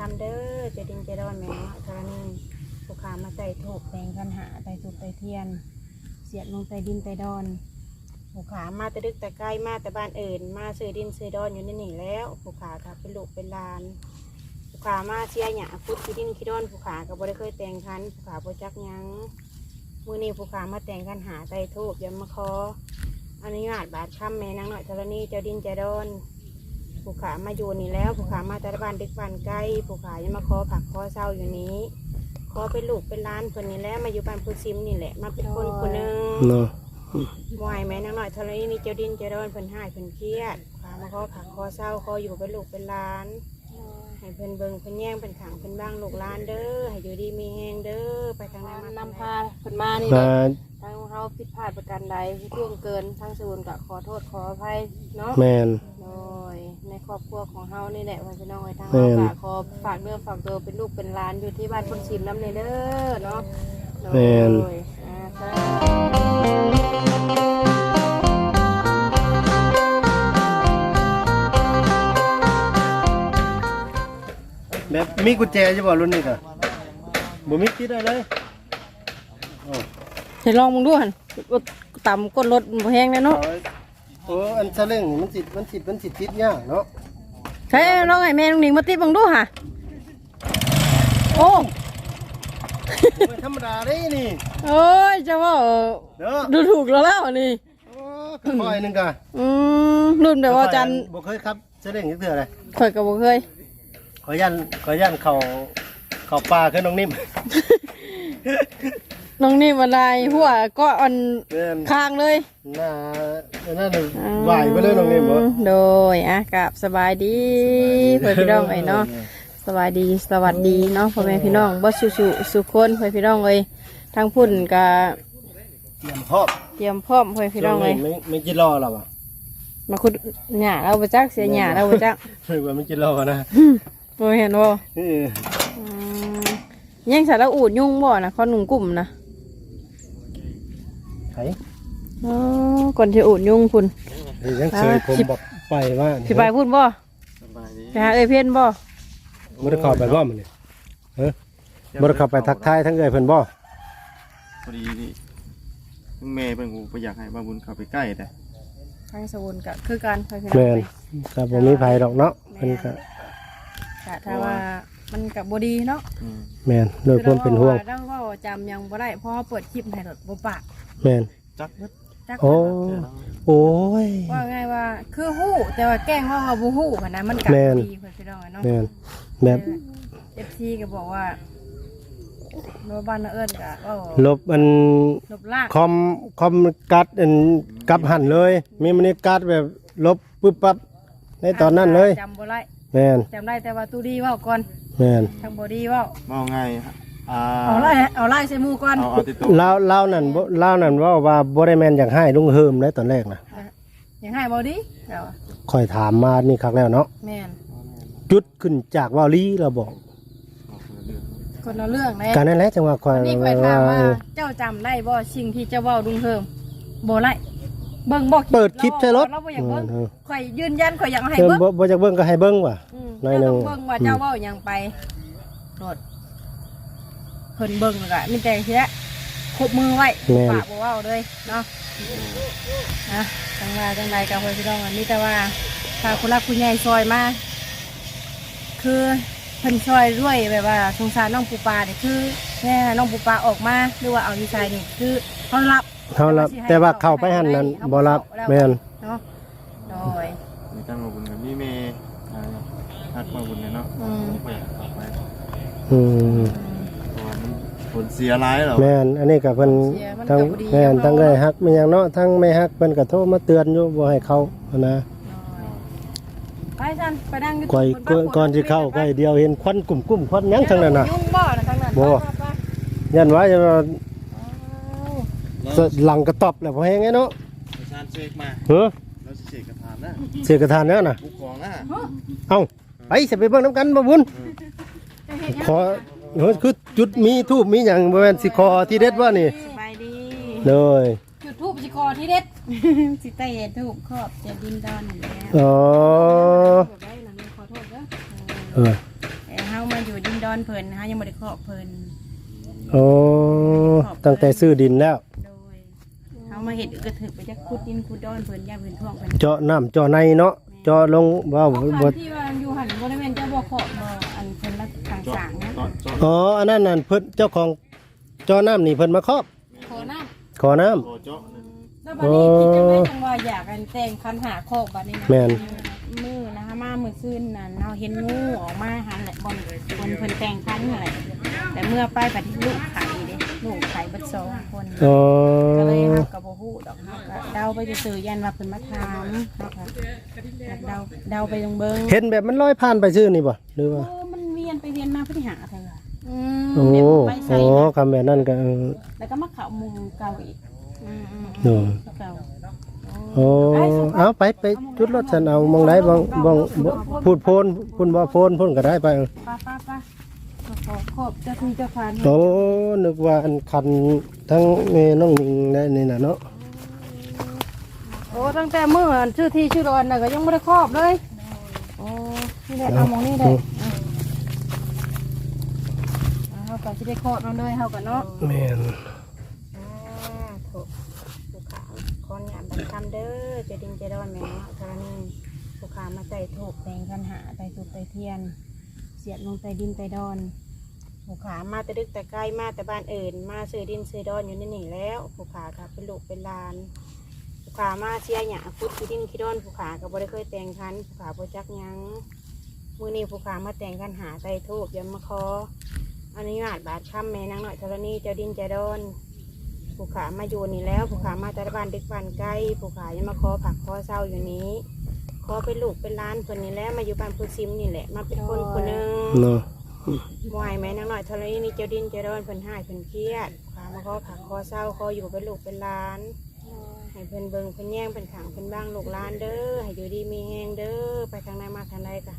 ทำเด้อเจะดินเจะดอนแม่เนาะธรณีผู้ขามาใส่ถูกแตงคันหาใส่ถูกใส่เทียน เสียดลงใส่ดินใส่ดอนผู้ขามาแต่ดึกแต่ใกล้มาแต่บ้านอื่น มาซื้อดินซื้อดอนอยู่ในี่นี่แล้วผู้ขาก็เป็นลูกเป็นหลานผู้ขามาเชียร์หยาพุดขี้ดินขี้ดอนผู้ขาก็บ่ได้เคยแต่งคันผู้ขาบ่จักหยังมื้อนี้ผู้ขามาแต่งคันหาใส่ถูกยำมาคออนุญาตบาดคำแม่นางหน่อยธรณีเจ้าดินเจ้าดอน ผู้ขามาอยู่นี่แล้วผู้ขามาแต่ละบ้านเด็กบ้านใกล้ผู้ขายังมาขอผักขอเศร้าอยู่นี้ขอเป็นลูกเป็นร้านคนนี้แหล้วมาอยู่บ้านผู้ซิมนี่แหละมาเป็นคนคนหนึ่งเนาะวายไหมนางหน่อยเทะเลนี่เจ้าดินเจ้าดอนเพิ่นหายเพิ่นเครียดผู้ขามาขอผักขอเศร้าขออยู่เป็นลูกเป็นร้านให้เพิ่นเบิ่งเพิ่นแย่งเพิ่นขังเพิ่นบ้างลูกร้านเด้อให้อยู่ดีมีแหงเด้อไปทางไหนมานำพาเพิ่นมานี่มาทางเฮาผิดพลาดประการใดที่ล่วงเกินทางศูนย์ก็ขอโทษขออภัยเนาะแมน โดย ในครอบครัวของเฮานี่แหละว่าพี่น้องไว้ทางแม่เฮาน ก็ขอฝากเนื้อฝากตัวเป็นลูกเป็นหลานอยู่ที่บ้านคนชิมน้ำในเด้อเนาะโดยอ่าค่ะแบบมีกุญแจจะบ่รุ่นนี้ค่ะบ่มีคิดได้เลยโอ้ให้ลองมึงดูหั่นต่ำก้นรถบ่แห้งแน่เนาะโอ้ อันซะเร่งนี่มันสิมันสิมันสิติดยากเนาะใช่ลองให้แม่น้องหนิงมาติดมึงดูค่ะ โอ้ไม่ธรรมดาเด้นี่โอ้ยจะว่าเออเด้อดูถูกเราแล้วนี่โอ้ค่อยๆหนึงก่อนอืมรุ่นแบบว่าจันบ่เคยครับซะเร่งจักเทื่อเลยข่อยกับบ่เคย ขอยันขอยันเข้าเข้าป่าคือน้องนิ่ม น้องนี่บันไดหัวก็อันแม่นข้างเลยหน้านั่นน่ะไหวไปเลยน้องนิ่มบ่โดยอะกับสบายดีเพื่อนพี่น้องไอ้เนาะสบายดีสวัสดีเนาะพ่อแม่พี่น้องบ่สุสุสุคนเพื่อนพี่น้องเลยทางพุ่นก็เตรียมพร้อมเตรียมพร้อมเพื่อนพี่น้องเลยไม่ไม่จิรอหรอวะมาคุดหญ้าเราบ่จักเสียหญ้าเราบ่จักไม่ว่าไม่จิรอนะบ่เห็นบ่เอออืมยังสารอูดยุ่งบ่นะขอหนุ่มกลุ่มนะ ไห้อ๋อก่อนที่อูดยุ่งพุ่นเฮ้ยยังเคยผมบอกไปว่าสิไปพุ่นบ่สบายดีไปหาเอ้ยเพี้ยนบ่บ่ได้เข้าไปบ่มันนี่เออบ่ได้เข้าไปทักทายทั้งเอ้ยเพิ่นบ่พอดีนี่ทั้งแม่เพิ่นกูไปอยากให้บาบุญเข้าไปใกล้แต่ทางสวุนก็คือการเพื่อนพี่น้องแม่นไปก็บ่มีไผดอกเนาะเพิ่นก็กะถ้าว่า มันกับบดีเนาะอืมแม่นโดยความเป็นห่วงเราว่าจำยังบ่ได้เพราะว่าเปิดคลิปให้รถบ่ปากแม่นจักเบิดจักโอ้โอ้ยว่าไงว่าคือฮู้แต่ว่าแกล้งว่าเขาบ่ฮู้กันนะมันกัแม่นดีเพื่อนพี่น้องเนาะแม่นแบบเอฟซีก็บอกว่าโนบ้านนาเอิญก็ว่าลบอันลบลากคอมคอมกัดอันกลับหันเลยมีมันนี่กัดแบบลบปึ๊บปั๊บในตอนนั้นเลยจำบ่ได้แม่นจำได้แต่ว่าตู้ดีเว่าก่อน แม่นทางบอดีเว่ามองไงอ่าเอาไล่เอาไล่ใส่หมูก่อนเอาเอาติดตัวลาวลาวนั่นบ่ลาวนั่นเว่าว่าบ่ได้แม่นอยากให้ลุงเฮิมเลยตอนแรกนะยังให้บอดีเดี๋ยวค่อยถามมานี่ครั้งแล้วเนาะแม่นจุดขึ้นจากวาลีเราบอกคนละเรื่องเลยการนั้นแหละจังว่าค่อยนี่ข่อยถามว่าเจ้าจำได้บ่สิ่งที่เจ้าเว้าดุงเพิ่มบ่ไล่ เบิ่งบ่เปิดคลิปใช่รถเราบ่อยากเบิ่งเออข่อยยืนยันข่อยอยากให้เออเบิ่งบ่บ่จักเบิ่งก็ให้เบิ่งว่ะอืมหน่อยหนึ่เจ้างต้องเบิ่งว่าเจ้าเว้าหยังไปรถเพิ่นเบิ่งแล้วก็มีแต่เสียคบมือไว้ปากบ่เว้าเลยเนาะนะจังว่าจังใดกับเพื่อนพี่น้องอันนี้แต่ว่าถ้าคุณรักคุณใหญ่ซอยมาคือเพิ่นซอยด้วยแบบว่าสงสารน้องปูปลาเนี่ยคือแม่น้องปูปลาออกมาหรือว่าเอานิสัยนี่คือเขารับ เฮารับแต่ว่าเข้าไปหั่นนั้นบ่รับแม่นเนาะโดยมีการมาบุญกับพี่เมย์อ่าทักมาบุญเนี่ยเนาะอืมไปเอาไปอืมเพราะว่ามันผลเสียร้ายเหรอแม่นอันนี้ก็เพิ่นทั้งแม่นทั้งได้ฮักมีหยังเนาะทั้งไม่ฮักเพิ่นก็โทรมาเตือนอยู่บ่ให้เข้าหั้นนะไปสันไปนั่งอยู่ก่อยบนบ้าก่อนสิเข้าก็เดียวเห็นควันกลุ่มๆควันหยังทั้งนั้นน่ะยุ่งบ่นะทั้งนั้นบ่ไปไปไปยันว่าจะ ว่าอ้าวหลังกระตอบแล้วพอแห้งไงเนาะประชานเสกมาเฮ้อแล้วสิเสกกระถานนะเสียกระทานแล้วน่ะบุกของนะเอ้าไปสิไปเบิ่งน้ำกันบ่บุญจะเห็นยังขอเฮ้ยคือจุดมีทูบมีหยังบ่แม่นสิขอที่เด็ดว่านี่สบายดีเลยจุดทูบสิคอที่เด็ดสิเตะถูกขอบจะดินดอนอยู่แล้วอ๋อได้นะขอโทษเด้อเออแต่เฮาอนเพิ่นนะคะยังบ่ได้ครอบเพิ่นโอ้ตั้งแต่ซื้อดินแล้วโดยเขา มาเห็ดก็ถึกไปจะขุดดินขุดดอนเพิ่นย่าเพิ่นท่วงเพิ่นเจาะน้ำเจาะในเนาะเจาะลงว่าเอาบ่คันที่ว่าอยู่หันบริเวณเจ้าบ่อขอบบ่อันเพิ่นละต่างเจาะสางนะเจาะเจาะอ๋ออันนั้นนั่นเพิ่นเจ้าของเจาะน้ำนี่เพิ่นมาครอบ ขอน้ขอน้ำโอ้เจาะนะำแล้วบัดนี้คิดจังไดจังว่าอยากกันแต่งคันหาคอกบัดนี้นะแม่น มือนะคะมามื้อคืนนั่นเราเห็นงูออกมาหันแหละบนบนเพิ่นแต่งคันนั่นแหละแต่เมื่อไปบัดนี้ลูกไข่เด้ ลูกไข่เบิดสองคนอ๋อก็เลยเฮาก็บ่ฮู้ดอกเฮาก็เดาไปซื่อๆยันว่าเพิ่นมาถามเฮาก็เดาเดาไปเบิ่งๆเห็นแบบมันลอยผ่านไปชื่อนี่บ่หรือเอว่าอมันเวียนไปเวียนมาเพื่อหาเธออะอืมโอ้เดี๋ยวไปใส่โอ้นะคำแบบนั้นก็เออแล้วก็มาเข่ามุมเก่าอีกอืมอืมโอ้เก่าโอ้เอาไปไปจุดรถฉันเอามองได้บางบางบ่พูดโพนพูดบ่โพนพูดก็ได้ไปเออป้าป้าป้า ขอขอบเจ้าที่เจ้าทานโอ้นึกว่าอันคันทั้งแม่น้องนิงได้นี่น่ะเนาะโอ้ตั้งแต่เมื่อชื่อที่ชื่อรอนน่ะก็ยังไม่ได้ครอบเลยโอ้นี่แหละเอามองนี่แหละเอาเอาเขาก็จะได้ครอบน้องด้วยเขากันเนาะแม่นอ่าถูกผู้ขาขอเนี่ยบัตรคำเด้อเจะดินเจะดอนแม่เนาะธรณีผู้ขามาใส่ถูกแตงกันหาใส่ถูกใส่เทียน เสียดลงใส่ดินใส่ดอน ผู้ขามาแต่ดึกแต่ใกล้มาแต่บ้านอื่น มาซื้อดินซื้อดอนอยู่นี่นี่แล้วผู้ขาค่ะเป็นลูกเป็นหลานผู้ขามาเชียร์หยาพุดขี้ดินขี้ดอนผู้ขาก็บ่ได้เคยแต่งคันผู้ขาบ่จักหยังมือนี้ผู้ขามาแต่งกันหาใส่ทูบยำมาคออนุญาตบาดคำแม่นางหน่อยธรณีเจ้าดินเจ้าดอนผู้ขามาอยู่นี่แล้วผู้ขามาแต่บ้านด็กบ้านใกล้ผู้ขายังมาขอผักขอเศร้าอยู่นี้ขอเป็นลูกเป็นหล้านคนนี้แล้วมาอยู่บ้านผู้ซิมนี่แหละ มาเป็นคนคนหนึ่ง เนาะ มวยแม่นางหน่อยธรณีนี่เจ้าดินเจ้าดอนเพิ่นหายเพิ่นเครียดผู้ขามาขอผักขอเศร้าขออยู่เป็นลูกเป็นหล้าน ให้เพิ่นเบิ่งเพิ่นแย่งเพิ่นขังเพิ่นบ้างลูกหลานเด้อให้อยู่ดีมีแห้งเด้อไปทางใดมาทางใดก็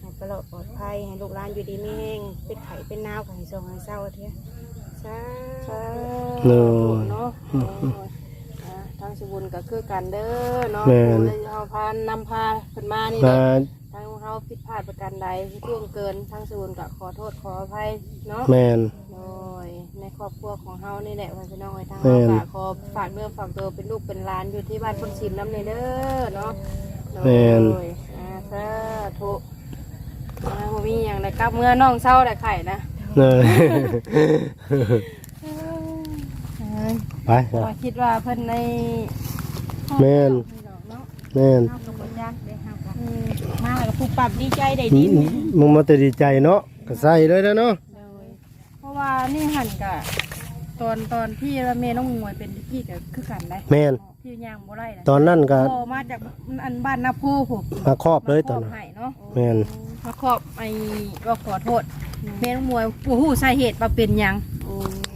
ให้ปลอดปลอดภัยให้ลูกหลานอยู่ดีมีแห้งเป็นไข่เป็นนาวก็ให้ส่งให้เศร้าเถอะสาธุเนาะเนาะโอ้ยอ่าทางสบุญก็คือกันเด้อเนาะแม่นเลยเฮาพานำพาเพิ่นมานี่มาเนาะ ทางเฮาผิดพลาดประการใดที่ล่วงเกินทางสบุญก็ขอโทษขออภัยเนาะแม่นโดยในครอบครัวของเฮานี่แหละว่าพี่น้องไอ้ทางแม่เฮานก็ขอฝากเนื้อฝากตัวเป็นลูกเป็นหลานอยู่ที่บ้านคนชิมน้ำในเด้อเนาะแม่น โดยอ่าสาธุอ่าบ่มีหยังได้กลับเมื่อน้องเศร้าได้ไข่นะเนาะเอ้ยไปว่าคิดว่าเพิ่นในแม่น เนาะแม่นเฮาก็ มมาแล้วก็ผู้ปรับดีใจได้อืดินมมึงมาแต่ดีใจเนาะก็ใส่เลยแล้วเนาะเลยเพราะว่านี่หันกะตอนตอนที่แม่น้องมวยเป็นพี่ก็คือกันได้แม่นที่ย่างบ่ได้นะตอนนั้นก็พอมาจากอันบ้านนาโพผมมาครอบเลยตอนมานั้นขบให้เนาะแม่นมาครอบไอ้ก็ขอโทษแม่น้องมวยผู้ฮู้สาเหตุว่าเป็นหยัง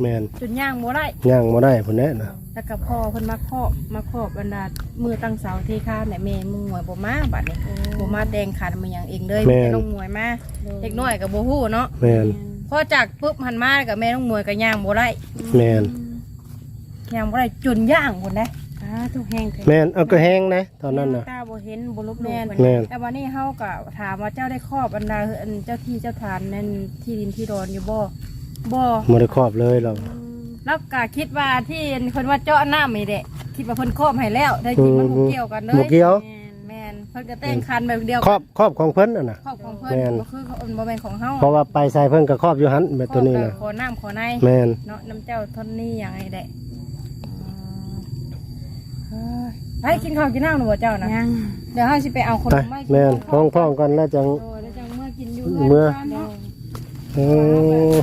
แม่นจนย่างบ่ได้ย่างบ่ได้พุ่นแน่น่ะ แล้วก็พ่อเพิ่นมาครอบมาครอบบรรดามือตั้งเสาที่ข้าแม่แม่มึงมวยบ่มาบัดนี้บ่มาแต่งขันมาหยังเองเลยแม่นแม่น้องมวยมาเด็กน้อยก็บ่ฮู้เนาะแม่นพอจากปุ๊บหันมากับแม่น้องมวยก็ย่างบ่ได้แม่นย่างบ่ได้จนย่างพุ่นได้อ่าทุกแห่งเถอะแม่นเอาก็แห้งนะ ตอนนั้นน่ะตาบ่เห็นบ่ลบหลู่แม่นเพิ่นแม่น แต่วันนี้เฮาก็ถามว่าเจ้าได้ครอบบรรดาอันเจ้าที่เจ้าทานนั่นที่ดินที่ดอนอยู่บ่บ่บ่ได้ครอบเลยหรอก แล้วก็คิดว่าที่เพิ่นว่าเจาะน้ำนี่แหละคิดว่าเพิ่นครอบให้แล้วแต่จริงมันบ่เกี่ยวกันเลบ่ยเกี่ยว แม่นเพิ่นก็แต่งคันแบบเดียวครอบครอบของเพิ่นน่ะนะ ครอบของเพิ่แม่นนบ่คือเขาบ่แม่นของเฮาเพราะว่าไปใส่เพิ่นก็ครอบอยู่หันแบบตัวนี้ครอบน่ะก็ขอน้ำขอใน แม่นเนาะน้ำเจ้าทนนี่อย่างไรแดะอืมเฮ้ยไปกินข้าวกินน้ำหนูบ่เจ้านะยังเดี๋ยวเฮาสิไปเอาขนไปมมาให้กิแม่นนพ้องพ้องกันแล้วจัง โอ้แล้วจังเมื่อกินอยู่เมื่อเนาะเออ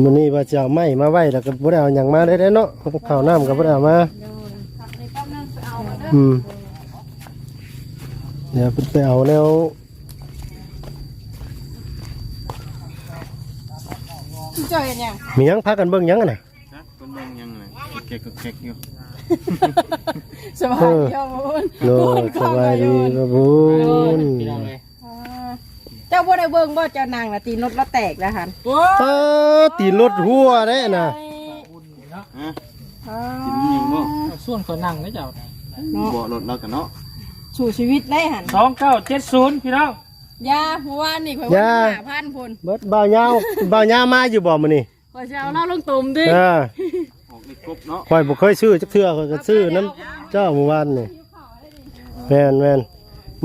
มื้อนี้ว่าจะเอาไม้มาไว้แล้วก็บ่ได้เอาหยังมาได้เด้เนาะข้าวน้ำก็บ่ได้เอามาเดี๋ยวขับบเอามาเด้ออืมเดี๋ยวไปเอาแนวเจ้าเห็นยังมีหยังพากันเบิ่งหยังอะน่ะนะคนเบิ่งยังไงเก๊กเก๊กอยู่สบายดีครับบุญโลดสบายดีครับบุญอ่า เจ้าบ่ได้เบิ่งบ่เจ้านางน่ะตีนรถละแตกแล้วหั่นตาตีรถหัวได้น่ะฮะอ่ากินยังบ่ส่วนคนนั่งนะเจ้าบ่รถเรากันเนาะสู่ชีวิตได้หั่นสองเก้าเจ็ดศูนย์พี่น้องยาเมื่อวานนี่ข่อยยาว่าหาพันพุ่นเบิดบ่าวยาวบ่าวยาวมาอยู่บ่มื้อนี้ข่อยจะเอาเหล้าลงตุ่มดิเออออกในกบเนาะข่อยบ่เคยซื้อจักเทื่อข่อยก็ซื้อน้ำเจ้าเมื่อวานนี่แม่นแม่น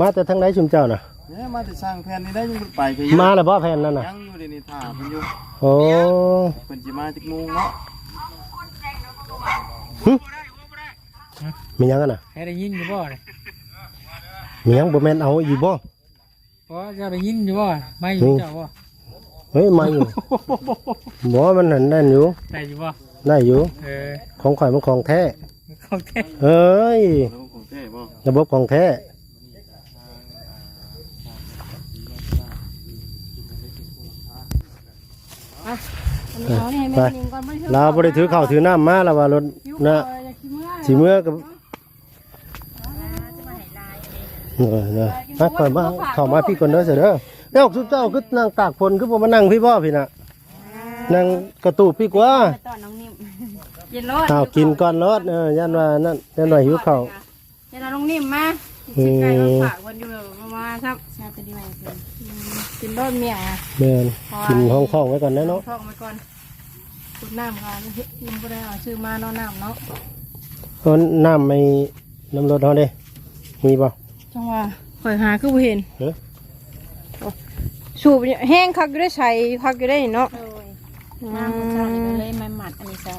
มาแต่ทางไหนชุมเจ้าน่ะ เนี่ยมาจะสร้างแผ่นนี้ได้ยังบ่ไปก็ยังมาแล้วบ่แผ่นนั่นน่ะยังอยู่ในนี่ท่าเพิ่นอยู่โอ้เพิ่นสิมาจักโมงเนาะหึมีหยังกันน่ะให้ได้ยินอยู่บ่เนี่ยมีหยังบ่แม่นเอาอีกบ่เพราะเจะได้ยินอยู่บ่ไม่อยู่เจ้าบ่เฮ้ยมาอยู่บ่มันนั่นนั่นอยู่ได้อยู่บ่ได้อยู่เออของข่อยมันของแท้เขาแท้เอ้ยแล้วของแท้บ่ระบบของแท้ อันนี้เอานี่ให้แม่นิ่งก่อนบ่ได้เราบ่ได้ถือข้าวถือน้ำมาแล้วว่ารถนะสิเมื่อกับเออเด้อมาก่อนมาเข้ามาพี่ก่อนเด้อเสยเด้อเอ้าทุกเจ้าคือนั่งตากฝนคือบ่มานั่งพี่บ่พี่น่ะนั่งกระตูบพี่กว่าไปต่อน้องนิ่มกินรถข้าวกินก่อนรถเออย่านว่านั่นย่านว่าหิวข้าว เดี๋ยวเราน้องนิ่มมาอืสิไก่มามฝากวันอยู่มามาครับชาติดีไหมเพื่อน กินรถเมียอะแม่นกินห้องข้องไว้ก่อนนะเนาะท่องไว้ก่อนขุดน้ำค่ะยังไม่ได้เอาชื่อมาเนาะน้ำเนาะเอาน้ำไม่น้ำรถเฮาเด้มีบ่จังว่าข่อยหาคือบ่เห็นเอ๊ะโอ้สูบเนี่ยแห้งคักอยู่ได้ใส่คักอยู่ได้เนาะ โดยน้ำมันเช้านี่ก็เลยมาหมัดอันนี้ใส่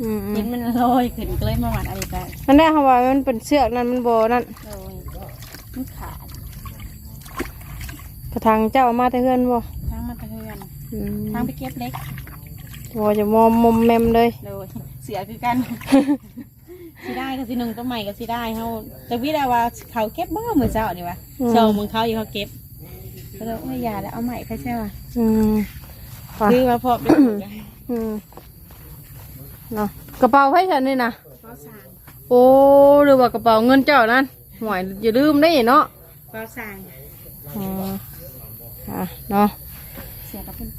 อืมเห็นมันลอยขึ้นก็เลยมาหมัดอันนี้ใส่นั่นได้ค่ะว่ามันเป็นเสือกนั่นมันโบนั่นโดยมันขาด กระทางเจ้าเอามาแต่เฮือนบ่ทั้งมันตะเทือนอืมทั้งไปเก็บเล็กบ่จะมอมมอมแมมเลย โดยเสือคือกันสิได้ก็สิหนึ่งตัวใหม่ก็สิได้เขาแต่วิดาว่าเขาเก็บบ้ามือเจ้านี่วะเจ้ามึงเขาอยู่เขาเก็บก็เลยไม่ยาแล้วเอาใหม่เขาใช่ป่ะอืมว่ะคือว่าพอเป็นอืมเนาะกระเป๋าไพ่ฉันนี่นะก็สั่งโอ้หรือว่ากระเป๋าเงินเจ้านั่นหวยอย่าลืมได้เนาะก็สั่งอ๋อ อะเนาะเสียกับเพื่อน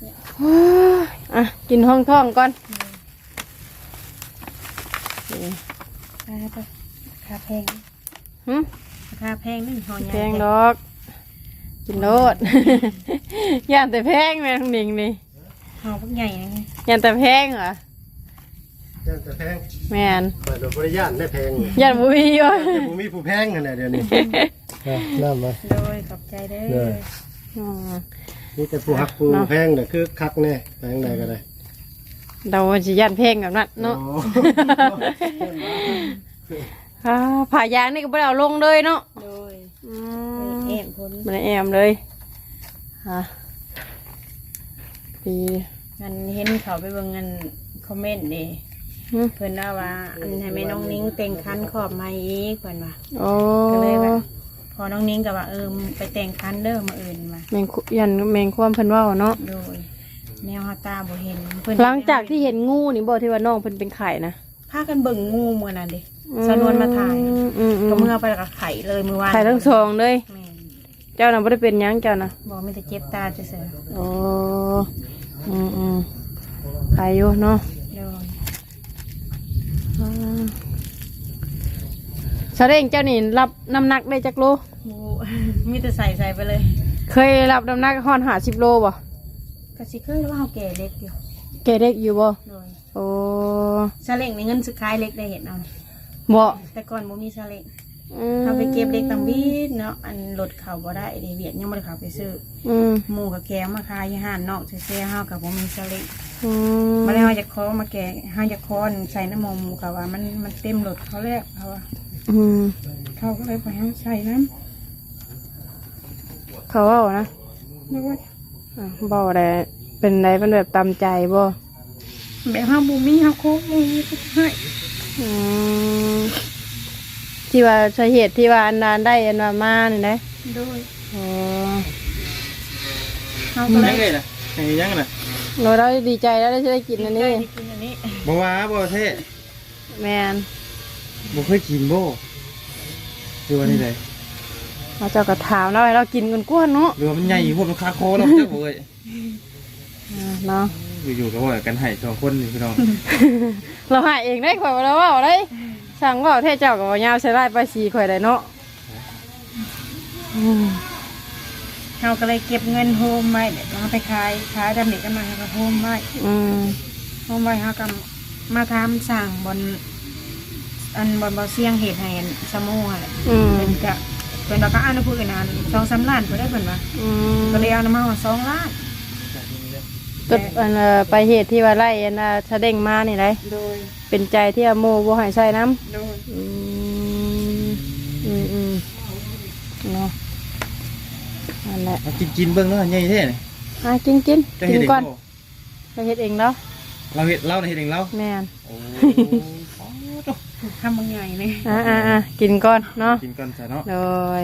อะกินห้องท้องก่อนๆราคาแพงหึราคาแพงนี่หอใหญ่แพงดอก กินโลด ย่านแต่แพงแม่ทั้งนิ่งนี่หอพวกใหญ่นะไงย่านแต่แพงเหรอย่านแต่แพงแม่นเปิดบริย่านได้แพงอยู่ย่านบุมีอยู่แต่บ่มีผู้แพงขนาดเดี๋ยวนี้เอาน้ำมาโดยขอบใจเด้เด้อ ออืมนี่แต่ผู้หักผู้เนาะแพงเด้อคือคักแน่แพงใดก็ได้เราจะย่านแพงแบบนั้นเนาะโอ้อ่าผ่ายางนี่ก็ไม่ได้เอาลงเลยเนาะโดยอืไปมแอบพ้นมันแอมเลยฮะปีมันเห็นเขาไปเบิ่งเงินคอมเมนต์ดิหึเพิ่นว่าว่าอันให้แม่น้องนิ้งแต่งคันขอบมาอีกเพิ่นว่าโอ้ก็เลยแบบ พอน้องนิ้งก็ว่าเออไปแต่งคันเด้อมาอื่นมาแมงคุยันแมงความเพิ่นเว่าเนาะโดย แนวเฮาตาบ่เห็นเพิ่นหลังจากที่เห็นงูนี่บอกที่ว่าน้องเพิ่นเป็นไข่นะพากันเบิ่งงูมื้อนั้นดิสนวนมาถ่ายอืมอืมก็เมื่อไปแล้วก็ไข่เลยมื้อวานไข่ทั้งสองเลย แม่นเจ้าน่ะบ่ได้เป็นหยังเจ้าน่ะบอกมีแต่เจ็บตาเฉยโอ้อืมอืมไข่อยู่เนาะๆโดย อ่า สะเร่งเจ้านี่รับน้ำหนักได้จักโลหมูมีแต่ใส่ใส่ไปเลย เคยรับน้ำหนักฮอนหาสิบโลบ่ก็สิเคยว่าเฮาแก่เล็กอยู่แกเด็กอยู่บ่โดยโอ้ซาเล้งในเงินสุดท้ายเล็กได้เห็นเอานี่บ่แต่ก่อนบ่มีซาเล้งอืมเอาไปเก็บเล็กตังบีดเนาะอันรถเขาบ่ได้เดเวียดยังบ่ได้เขาไปซื้ออืมหมูกับแกงมาขายอยู่ห้านนอกเซ่ๆเฮากับบ่มีซาเล้งอืมมาแล้วเฮาจะขอมาแกงเฮาจะขออันใส่น้ำมันหมูเขาว่ามันมันเต็มรถเขาแล้วเขาว่า อืมเขาก็เลยไปเฮาใส่น้เขาเว่านะำแล้วก็อะบ่ได้เป็นไรเป็นแบบตามใจบ่แบบเฮาบ่มีเฮาโคกบ่มีให้อืมที่ว่าสาเหตุที่ว่าอันนั้นได้อันว่ามานี่นะโดยอ๋อเฮาก็เลยังยไงล่ะให้ยังน่ะเราได้ดีใจแล้วได้จะได้กินอันนี้ได้กินอันนี้บ่ว่าบ่เท่แมน บ่เคยกินบ่หรือว่านี่ไดเราเจ้าก็ถามเราให้เรากินกันกวนๆเนาะหรือว่ามันใหญ่โพวกมันคาคอแล้วจักบ่เอ้ยอ่าเนาะอยู่ๆก็ว่ากันให้สองคนนี่พี่น้องเราหาเองได้ข่อยบ่ได้เว่าได้สั่งเว่าเท่เจ้ากับว่ายาวใช้ไล่ไปสีข่อยได้เนาะอืมเราก็เลยเก็บเงินโฮมไว้เดี๋ยวเราไปขายขายดำเด็กกันมาเราก็โฮมไว้อืม โฮมไว้เราก็มาทำสั่งบน อันบนบ่อเสียงเหตุให้สมูอะไรอืมเป็นกะเป็นเราก็อ่านพูดกันนานสองสามล้านเพื่อได้เพิ่นว่าอืมก็เลยเอาน้ำมันมาสองล้านก็อันเอ่อไปเหตุที่ว่าไล่อันน่ะชะเด้งมานี่ไรโดยเป็นใจที่อาโมบ่ให้ใส่น้ำ โดยอืมอืมอืมเนาะนั่นแหละมากินกินเบิ่งเนาะใหญ่แท้นี่อะกินกินจะกิเฮ็ดนเองก่อนบ่ไปเฮ็ดเองแล้วเราเฮ็ดเราเฮ็ดเองเราแม่นโอ้ ทำบางใหญ่เลยอะอะอะกินก่อนเนาะกินกันซะเนาะโดย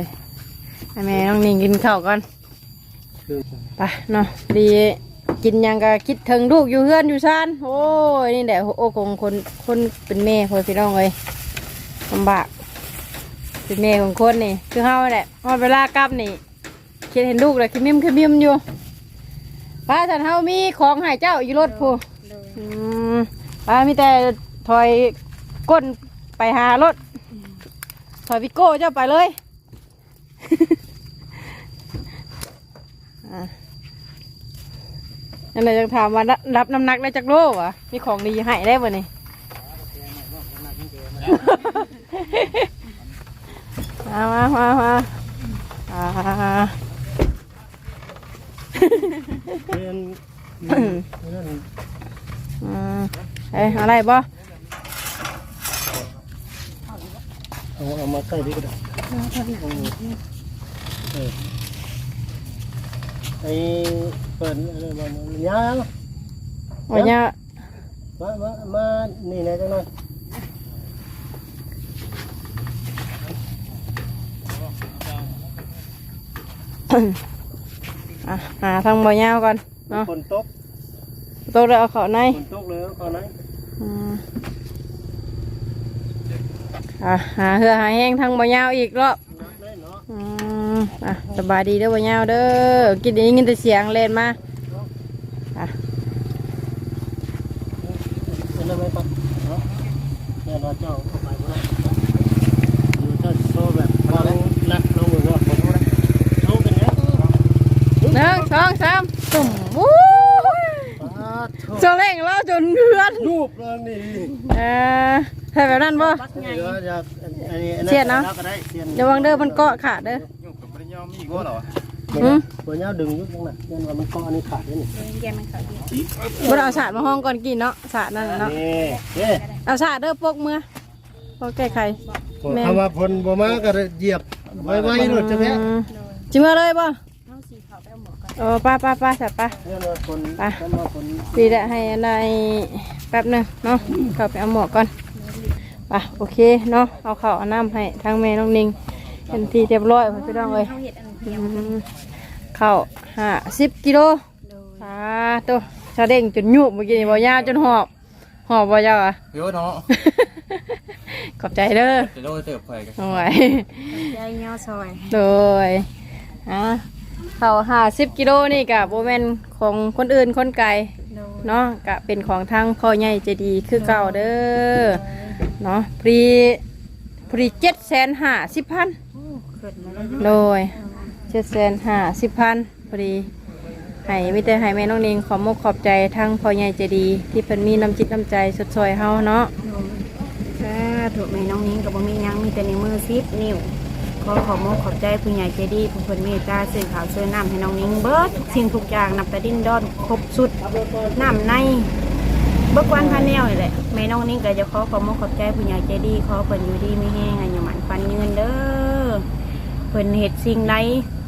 ให้แม่น้องนิ่งกินข้าวก่อนไปเนาะดีกินหยังก็คิดถึงลูกอยู่เฮือนอยู่ซานโอ้ยนี่แหละโอ้คงคนคนเป็นแม่พ่อพี่น้องเลยลำบากเป็นแม่ของคนนี่คือเฮาแหละพอเวลากลับนี่คิดเห็นลูกเลยคิดมิมคิดมิมอยู่ป้าฉันเฮามีของให้เจ้าอยู่รถพูอืมป้ามีแต่ถอยก้น ไปหารถถอยวิโก้เจ้าไปเลยอะนั่นเลยจะถามว่ารับรับน้ำหนักได้จากโลวะมีของดีให้ได้บ่นี่มามามามาอ่าเป็นนั่นอืมเอ้ยอะไรบ่ เอาเอามาใส่ดีก็ได้เออไอ้เปิดอะไรบ้างยาววันนี้มามามานี่นะจังหน่อยอะหาทางบ่อยาวก่อนเนาะฝนตกโตเลยเอาเขาในฝนตกเลยเอาไหนอืม อะหาเหือหาแห้งทางบ่อยาวอีกรอบได้เนาะอืมอะสบายดีเด้อบ่ยาวเด้อกินได้ยินแต่เสียงเล่นมาอะเป็นอะไรปะเนาะเนี่ยเราเจ้าเข้าไปบ่ได้ดูถ้าโซแบบวางนักน้องมือเนาะผมว่าเอาเป็นไงหนึ่งสองสามตุ่มวู้ป้าโถเจะเล่งแล้วจนเพื่อนรูปเรื่องนี้เออ ใช่แบบนั้นบ่ เดี๋ยวจะอันนี้อันเสียดเนาะก็ได้เสียดระวังเด้อมันเกาะขาดเด้อ ยุ่งกับบ่ได้ยอมอีกบ่เหรอหืม หัวเนี้ยดึงอยุบลงน่ะเสียนว่ามันเกาะอันนี้ขาดเลยนี่แกมันเขาดีบ่ได้เอาสาดมาห้องก่อนกินเนาะสาดนั่นน่ะเนาะนี่เด้เอาสาดเด้อปกมือพอแก้ไข แม่นคำว่าพลบ่มาก็เหยียบไว้ไว้รถจะแพ้อืมจิมาเลยบ่เอาสีขาวไปเอาหมวกก่อนเออไป้าป้าป้าสับป้า เรียกว่าคนไป คำว่าคนดีแหละให้อันใดแป๊บหนึงเนาะเข้าไปเอาหมวกก่อน ไปโอเคเนาะเอาข้าวเอาน้ำให้ทางแม่น้องนิงเป็นที่เรียบร้อยพ่อพี่น้องเอ้ยเขาเห็ดอันเดียวอืมข้าวห้าสิบกิโลโดยอ่าตัวชาเด้งจนยุบเมื่อกี้นี่บ่ยาวจนหอบหอบบ่ยาวอะเดี๋ยวเนาะขอบใจเด้อจะโดนเติบไปกันโอ้ยใจเงาซอยโดยอะข้าวห้าสิบกิโลนี่กับโบแมนของคนอื่นคนไกล โดยเนาะกะเป็นของทางพ่อใหญ่ใจะดีคือเก่าเด้อ เนาะพรีพรีเจ็ดแสนห้าสิบพันโอ้เกิดมาแล้วโดยเจ็ดแสนห้าสิบพันพอดีให้มิแต่ให้แม่น้องนิงขอมกขอบใจทั้งพ่อใหญ่ใจดี ที่เพิ่นมีน้ำจิตน้ำใจสดซอยเฮาเนาะโดยสาถูกแม่น้องนิงกับบ่มียังมีแต่ในวมือซิปนิ้วขอขอบมกขอบใจผู้ใหญ่ใจดีผู้คนเมตตาซื้อข่าวซื้อน้ำให้น้องนิงเบิดทุกสิ่งทุกอย่างนับแต่ดินดอนครบสุดน้ำใน บกวนพันแนวนี่แหละแม่น้องนิ้งก็จะขอขอบมกขอบใจผู้ใหญ่ใจดีขอเพิ่นอยู่ดีไม่แห้งให้อยู่หมันฟันยืนเด้อเพิ่นเฮ็ดสิ่งใด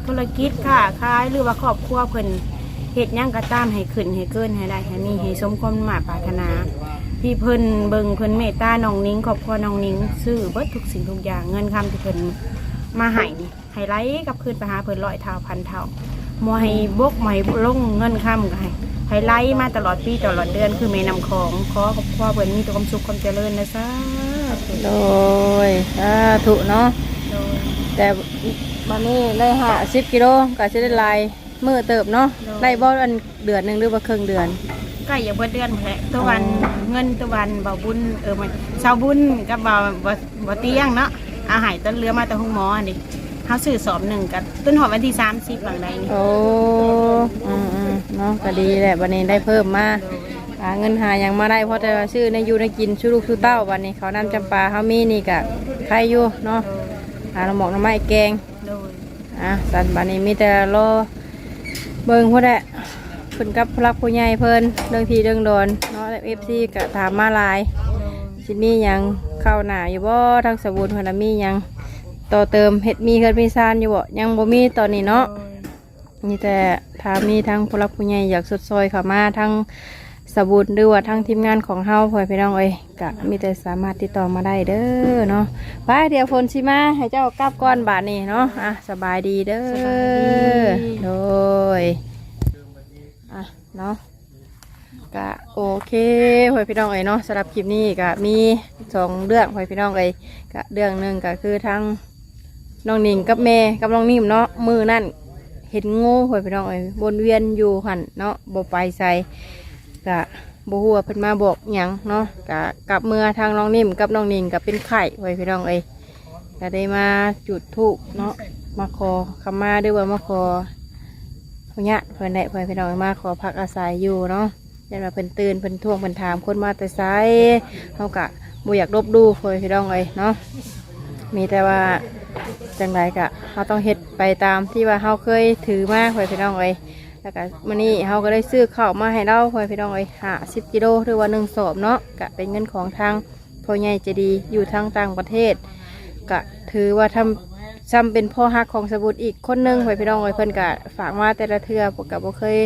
ธุรกิจค้าขายหรือว่าครอบครัวเพิ่นเฮ็ดหยังก็ตามให้ขึ้นให้เกินให้ได้ให้มีให้สมความมาปรารถนาที่เพิ่นเบิ่งเพิ่นเมตตาน้องนิ้งครอบครัวน้องนิ้งซื้อเบิดทุกสิ่งทุกอย่างเงินคำที่เพิ่นมาให้นี่ให้ไหลกับคืนไปหาเพิ่นร้อยเท่าพันเท่ามัวให้บกใหม่ลงเงินคำก็ให้ ให้ไหลมาตลอดปีตลอดเดือนคือแม่นำของขอครอบครัวเพิ่นมีแต่ความสุขความเจริญนะซะโดยสาธุเนาะโดยแต่บัดนี้ได้ห้าสิบกิโลก็จะได้ลายมือเติบเนาะได้บ่อันเดือนหนึ่งหรือว่าครึ่งเดือนใกล้อย่าเบิดเดือนพุ่นแหละตัววันเงินตัววันเบาบุญเออมันชาวบุญกับเบาบ่บ่เตียงเนาะอาหารต้นเรือมาแต่ห้องหมออันนี้เขาสื่อสอบหนึ่งกันต้นหอมวันที่สามสิบบางใดนี่โอ้อืมอืม เนาะก็ดีแหละวันนี้ได้เพิ่มมาหาเงินหาหยังมาได้เพราะแต่ว่าชื่อในอยูในกินชื่อลูกชื่อเต้าวันนี้เขานำจำปาเขามีนี่กะใครอยู่เนาะหาหน่อหมอกน่อไม้แกงอะสันบันนี้มีแต่รอเบิงพวกแหละเพิ่นกับพลักผู้ใหญ่เพิ่นเรื่องทีเรื่องโดนเนาะเอฟซีก็ถามมาลายสิมียังเข้าหนาอยู่บ่ทางสบู่พนมียังต่อเติมเฮ็ดมีเฮ็ดมีซานอยู่บ่ยังบ่มีตอนนี้เนาะ นี่แต่ถ้ามีทั้งผู้รักผู้ใหญ่อยากสดซอยเข้ามาทั้งสบูนหรือว่าทั้งทีมงานของเฮาพ่อยพี่น้องเอ้ยก็มีแต่สามารถติดต่อมาได้เด้อเนาะไปเดี๋ยวฝนสิมาให้เจ้ากลับก้อนบาทนี่เนาะอะสบายดีเด้อโดยอะเนาะก็โอเคพ่อยพี่น้องเอ้ยเนาะสำหรับคลิปนี้ก็มีสองเรื่องพ่อยพี่น้องเอ้ยก็เรื่องหนึ่งก็คือทั้งน้องหนิงกับแม่กับน้องนิ่มเนาะมือนั่น เห็นงูหอยพี่น้องเอ้ยวนเวียนอยู่หันเนาะบ่ไปใส่กะบ่ฮู้ว่าเพิ่นมาบอกหยังเนาะกะกลับเมื่อทางน้องนิ่มกับน้องนิงก็เป็นไข่หอยพี่น้องเอ้ยก็ได้มาจุดธูปเนาะมาขอขมาด้วยว่ามาขอพญะเพิ่นได้หอยพี่น้องมาขอพักอาศัยอยู่เนาะยันว่าเพิ่นตื่นเพิ่นท่วงเพิ่นถามคนมาแต่ไสเฮากะบ่อยากลบดูหอยพี่น้องเอ้ยเนาะ มีแต่ว่าจังไรกะเราต้องเฮ็ดไปตามที่ว่าเราเคยถือมาเพื่อพี่น้องเอ้ยแล้วก็มื้อนี้เราก็ได้ซื้อข้าวมาให้เราเพื่อพี่น้องเอ้ยห้าสิบกิโลหรือว่าหนึ่งสอบเนาะกะเป็นเงินของทางพ่อใหญ่ใจะดีอยู่ทางต่างประเทศกะถือว่าทำซ้ำเป็นพ่อฮักของสบุตรอีกคนหนึงเพื่อพี่น้องเอ้ยเพิ่นกะฝากมาแต่ละเทือปกติบ่เคย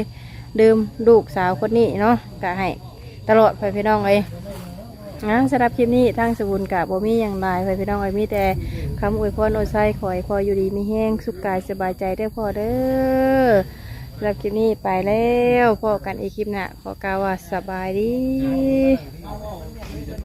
ดื่มลูกสาวคนนี้เนาะกะให้ตลอดเพื่อพี่น้องเอ้ย นะสำหรับคลิปนี้ทางสบุนกับโบมี่อย่างไรไปพี่น้องไอ้มีแต่คำอวยพรโอไซขอให้พออยู่ดีมีแห้งสุขกายสบายใจได้พอเด้อสำหรับคลิปนี้ไปแล้วพอกันอีกคลิปหน้าขอกล่าวว่าสบายดี